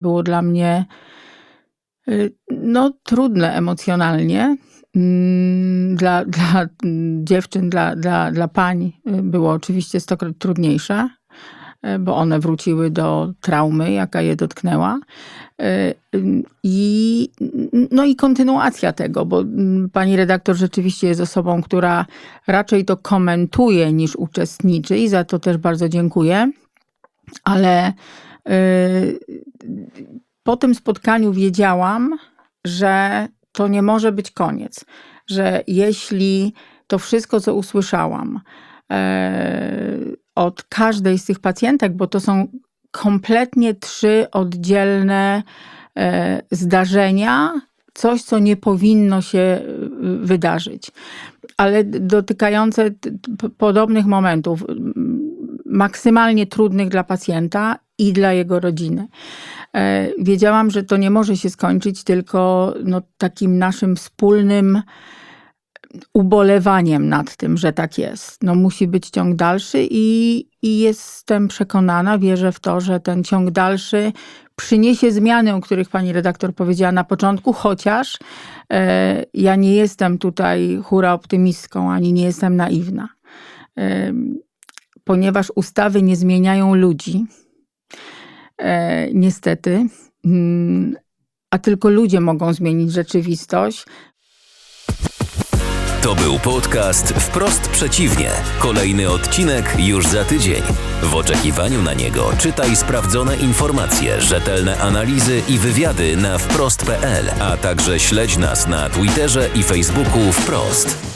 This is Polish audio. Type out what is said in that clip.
Było dla mnie y, no, trudne emocjonalnie. Mm, Dla, dla dziewczyn, dla, dla, dla pań y, było oczywiście stokroć trudniejsze, y, bo one wróciły do traumy, jaka je dotknęła. I, no i kontynuacja tego, bo mm, pani redaktor rzeczywiście jest osobą, która raczej to komentuje niż uczestniczy i za to też bardzo dziękuję. Ale po tym spotkaniu wiedziałam, że to nie może być koniec. Że jeśli to wszystko, co usłyszałam e, od każdej z tych pacjentek, bo to są kompletnie trzy oddzielne e, zdarzenia, coś, co nie powinno się y, wydarzyć, ale dotykające podobnych momentów, maksymalnie trudnych dla pacjenta i dla jego rodziny. E, Wiedziałam, że to nie może się skończyć tylko no, takim naszym wspólnym ubolewaniem nad tym, że tak jest. No, musi być ciąg dalszy i, i jestem przekonana, wierzę w to, że ten ciąg dalszy przyniesie zmiany, o których pani redaktor powiedziała na początku, chociaż e, ja nie jestem tutaj hura optymistką, ani nie jestem naiwna. E, ponieważ ustawy nie zmieniają ludzi, niestety, mm, a tylko ludzie mogą zmienić rzeczywistość, To był podcast Wprost Przeciwnie. Kolejny odcinek już za tydzień. W oczekiwaniu na niego czytaj sprawdzone informacje, rzetelne analizy i wywiady na wprost.pl, a także śledź nas na Twitterze i Facebooku Wprost.